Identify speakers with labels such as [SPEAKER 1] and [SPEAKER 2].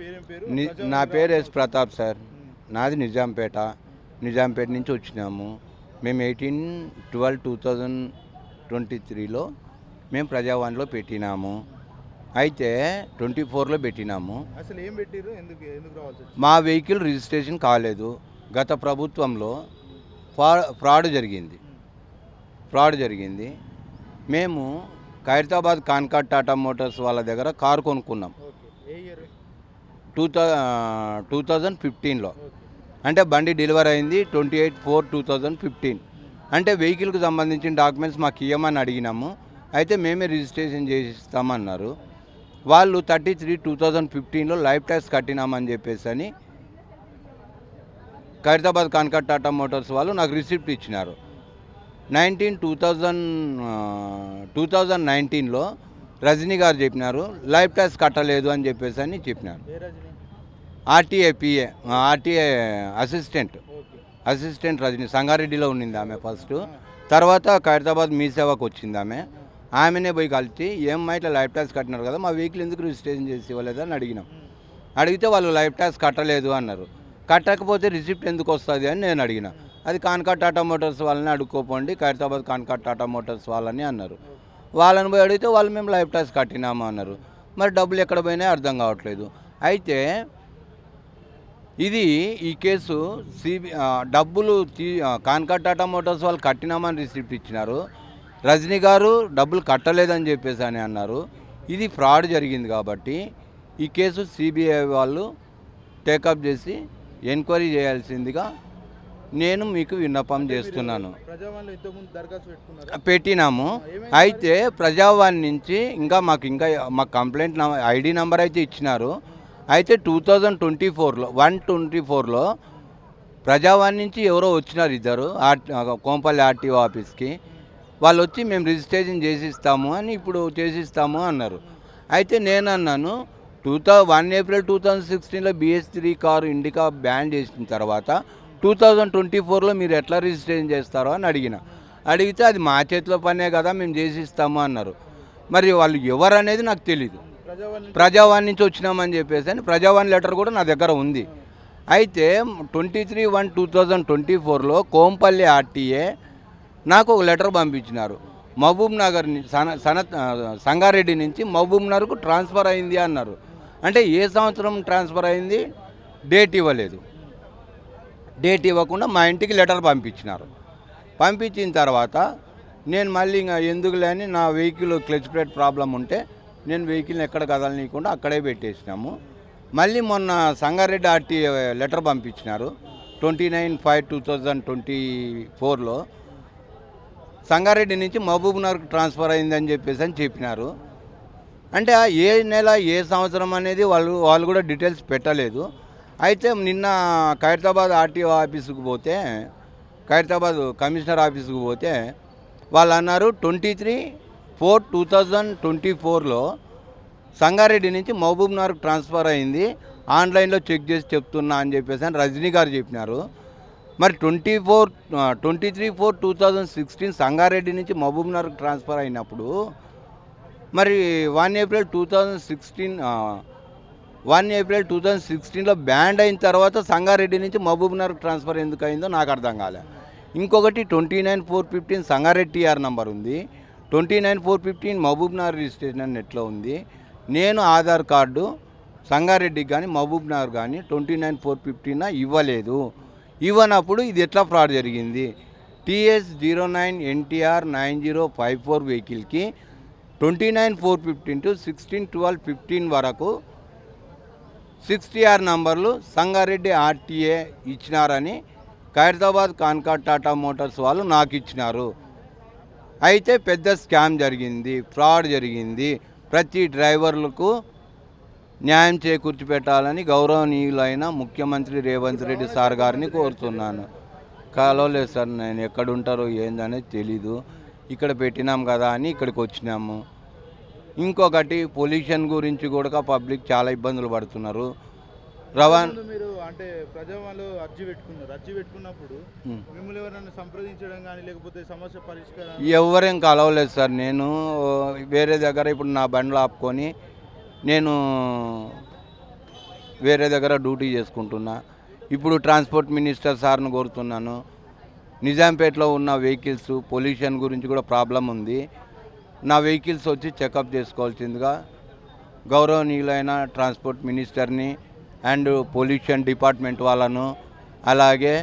[SPEAKER 1] ని- పేరు yes. Pratap sir. నాది నిజాంపేట. నిజాంపేట నుంచి వచ్చినాము. మేము eighteen twelve two thousand twenty త్రీలో మేము ప్రజావాణిలో పెట్టినాము. అయితే ట్వంటీ ఫోర్లో పెట్టినాము.
[SPEAKER 2] అసలు ఏం పెట్టిర్రు? ఎందుకు ఎందుకు రావాల్సి వచ్చింది?
[SPEAKER 1] మా వెహికల్ రిజిస్ట్రేషన్ కాలేదు. గత ప్రభుత్వంలో ఫ్రా ఫ్రాడ్ జరిగింది. ఫ్రాడ్ జరిగింది. మేము ఖైరతాబాద్ కాన్కాట్ టాటా మోటార్స్ వాళ్ళ దగ్గర కారు కొనుక్కున్నాం.
[SPEAKER 2] ఓకే. ఏ year?
[SPEAKER 1] Two thou two thousand ఫిఫ్టీన్లో. అంటే బండి డెలివరీ అయింది twenty eight four two thousand fifteen. అంటే వెహికల్కి సంబంధించిన డాక్యుమెంట్స్ మాకు ఇవ్వమని అడిగినాము. అయితే మేమే రిజిస్ట్రేషన్ చేసి ఇస్తామన్నారు వాళ్ళు థర్టీ త్రీ టూ థౌజండ్ ఫిఫ్టీన్లో లైఫ్ ట్యాక్స్ కట్టినామని చెప్పేసి అని ఖైరతాబాద్ కాన్కాట్ టాటా మోటార్స్ వాళ్ళు నాకు రిసిప్ట్ ఇచ్చినారు. Nineteen two thousand two thousand నైన్టీన్లో రజనీ గారు చెప్పినారు లైఫ్ ట్యాక్స్ కట్టలేదు అని చెప్పేసి అని చెప్పినారు. RTA PA RTA assistant assistant Rajani సంగారెడ్డిలో ఉండింది ఆమె ఫస్ట్. తర్వాత ఖైరతాబాద్ మీ సేవకు వచ్చింది ఆమె. ఆమెనే పోయి కలిసి ఏమ్మా ఇట్లా లైఫ్ ట్యాక్స్ కట్టినారు కదా మా వెహికల్ ఎందుకు రిజిస్ట్రేషన్ చేసి ఇవ్వలేదు అని అడిగినాం. అడిగితే వాళ్ళు లైఫ్ ట్యాక్స్ కట్టలేదు అన్నారు. కట్టకపోతే రిసిప్ట్ ఎందుకు వస్తుంది అని నేను అడిగిన. అది కాన్కాట్ టాటా మోటార్స్ వాళ్ళని అడుక్కోపోండి ఖైరతాబాద్ కాన్కాట్ టాటా మోటార్స్ వాళ్ళని అన్నారు. వాళ్ళని పోయి అడిగితే వాళ్ళు మేము లైఫ్ టాక్స్ కట్టినాము అన్నారు. మరి డబ్బులు ఎక్కడ పోయినాయి అర్థం కావట్లేదు. అయితే ఇది ఈ కేసు సిబి డబ్బులు తీ ఆ, టాటా మోటార్స్ వాళ్ళు కట్టినామని రిసిప్ట్ ఇచ్చినారు. రజనీ గారు డబ్బులు కట్టలేదని చెప్పేసి అని అన్నారు. ఇది ఫ్రాడ్ జరిగింది కాబట్టి ఈ కేసు సిబిఐ వాళ్ళు టేకప్ చేసి ఎంక్వైరీ చేయాల్సిందిగా నేను మీకు విన్నపం చేస్తున్నాను. పెట్టినాము. అయితే ప్రజావాణి నుంచి ఇంకా మాకు ఇంకా మాకు కంప్లైంట్ ఐడి నెంబర్ అయితే ఇచ్చినారు. అయితే టూ థౌజండ్ ట్వంటీ ఫోర్లో వన్ ట్వంటీ ఫోర్లో ప్రజావాణి నుంచి ఎవరో వచ్చినారు ఇద్దరు కోంపల్లి ఆర్టీఓ ఆఫీస్కి. వాళ్ళు వచ్చి మేము రిజిస్ట్రేషన్ చేసిస్తాము అని ఇప్పుడు చేసిస్తాము అన్నారు. అయితే నేను అన్నాను two thou one April two thousand సిక్స్టీన్లో BS three car Indica ban చేసిన తర్వాత టూ థౌజండ్ ట్వంటీ ఫోర్లో మీరు ఎట్లా రిజిస్ట్రేషన్ చేస్తారో అని అడిగిన. అడిగితే అది మా చేతిలో పనే కదా మేము చేసి ఇస్తాము అన్నారు. మరి వాళ్ళు ఎవరు అనేది నాకు తెలీదు.
[SPEAKER 2] ప్రజావాణి
[SPEAKER 1] నుంచి వచ్చినామని చెప్పేసి అని ప్రజావాణి లెటర్ కూడా నా దగ్గర ఉంది. అయితే twenty three one two thousand twenty ఫోర్లో కోంపల్లి ఆర్టీఏ నాకు ఒక లెటర్ పంపించినారు. మహబూబ్ నగర్ సన సనత్ సంగారెడ్డి నుంచి మహబూబ్ నగర్కు ట్రాన్స్ఫర్ అయింది అన్నారు. అంటే ఏ సంవత్సరం ట్రాన్స్ఫర్ అయింది? డేట్ ఇవ్వలేదు. డేట్ ఇవ్వకుండా మా ఇంటికి లెటర్ పంపించినారు. పంపించిన తర్వాత నేను మళ్ళీ ఇంకా ఎందుకు లేని నా వెహికల్ క్లచ్ ప్లేట్ ప్రాబ్లం ఉంటే నేను వెహికల్ని ఎక్కడ కదలనీయకుండా అక్కడే పెట్టేసినాము. మళ్ళీ మొన్న Sangareddy RT letter పంపించినారు. Twenty nine five two thousand twenty ఫోర్లో సంగారెడ్డి నుంచి మహబూబ్నగర్కి ట్రాన్స్ఫర్ అయిందని చెప్పేసి అని చెప్పినారు. అంటే ఆ ఏ నెల ఏ సంవత్సరం అనేది వాళ్ళు వాళ్ళు కూడా డీటెయిల్స్ పెట్టలేదు. అయితే నిన్న ఖైరతాబాద్ ఆర్టీఓ ఆఫీసుకు పోతే ఖైరతాబాద్ కమిషనర్ ఆఫీసుకు పోతే వాళ్ళు అన్నారు twenty three four two thousand twenty ఫోర్లో సంగారెడ్డి నుంచి మహబూబ్ నగర్ ట్రాన్స్ఫర్ అయింది. ఆన్లైన్లో చెక్ చేసి చెప్తున్నా అని చెప్పేసి అని రజనీ గారు చెప్పినారు. మరి twenty four twenty three four two thousand sixteen Sangareddy నుంచి మహబూబ్ నగర్ ట్రాన్స్ఫర్ అయినప్పుడు మరి one April two thousand sixteen one April two thousand సిక్స్టీన్లో బ్యాండ్ అయిన తర్వాత సంగారెడ్డి నుంచి మహబూబ్ నగర్ ట్రాన్స్ఫర్ ఎందుకు అయిందో నాకు అర్థం కాలే. ఇంకొకటి twenty nine four fifteen Sangareddy TR number ఉంది. Twenty nine four fifteen Mahabubnagar registration అని నెట్లో ఉంది. నేను ఆధార్ కార్డు సంగారెడ్డికి కానీ మహబూబ్ నగర్ కానీ ట్వంటీ నైన్ ఫోర్ ఫిఫ్టీన్ ఇవ్వలేదు. ఇవ్వనప్పుడు ఇది ఎట్లా ఫ్రాడ్ జరిగింది? TS zero nine NTR nine zero five four వెహికల్కి twenty nine four fifteen to sixteen twelve fifteen వరకు సిక్స్టీ ఆర్ నంబర్లు సంగారెడ్డి ఆర్టీఏ ఇచ్చినారని ఖైరతాబాద్ కాన్కా టాటా మోటార్స్ వాళ్ళు నాకు ఇచ్చినారు. అయితే పెద్ద స్కామ్ జరిగింది ఫ్రాడ్ జరిగింది. ప్రతి డ్రైవర్లకు న్యాయం చేకూర్చి పెట్టాలని గౌరవనీయులైన ముఖ్యమంత్రి రేవంత్ రెడ్డి సార్ గారిని కోరుతున్నాను. కలవలేదు సార్ నేను ఎక్కడ ఉంటారో ఏందనేది తెలీదు. ఇక్కడ పెట్టినాం కదా అని ఇక్కడికి వచ్చినాము. ఇంకొకటి పొల్యూషన్ గురించి కూడా పబ్లిక్ చాలా ఇబ్బందులు పడుతున్నారు. రవాణా
[SPEAKER 2] మీరు అంటే అర్జీ పెట్టుకున్నారు. అర్జీ పెట్టుకున్నప్పుడు
[SPEAKER 1] ఉమ్.
[SPEAKER 2] మిమ్మల్ని ఎవరైనా సంప్రదించడం కానీ లేకపోతే సమస్య పరిష్కారం
[SPEAKER 1] ఎవరేం కలవలేదు సార్. నేను వేరే దగ్గర ఇప్పుడు నా బండ్లు ఆపుకొని నేను వేరే దగ్గర డ్యూటీ చేసుకుంటున్నా. ఇప్పుడు ట్రాన్స్పోర్ట్ మినిస్టర్ సార్ను కోరుతున్నాను. నిజాంపేటలో ఉన్న వెహికల్స్ పొల్యూషన్ గురించి కూడా ప్రాబ్లం ఉంది. నా వెహికల్స్ వచ్చి చెకప్ చేసుకోవాల్సిందిగా గౌరవనీయులైన ట్రాన్స్పోర్ట్ మినిస్టర్ని అండ్ పొల్యూషన్ డిపార్ట్మెంట్ వాళ్ళను అలాగే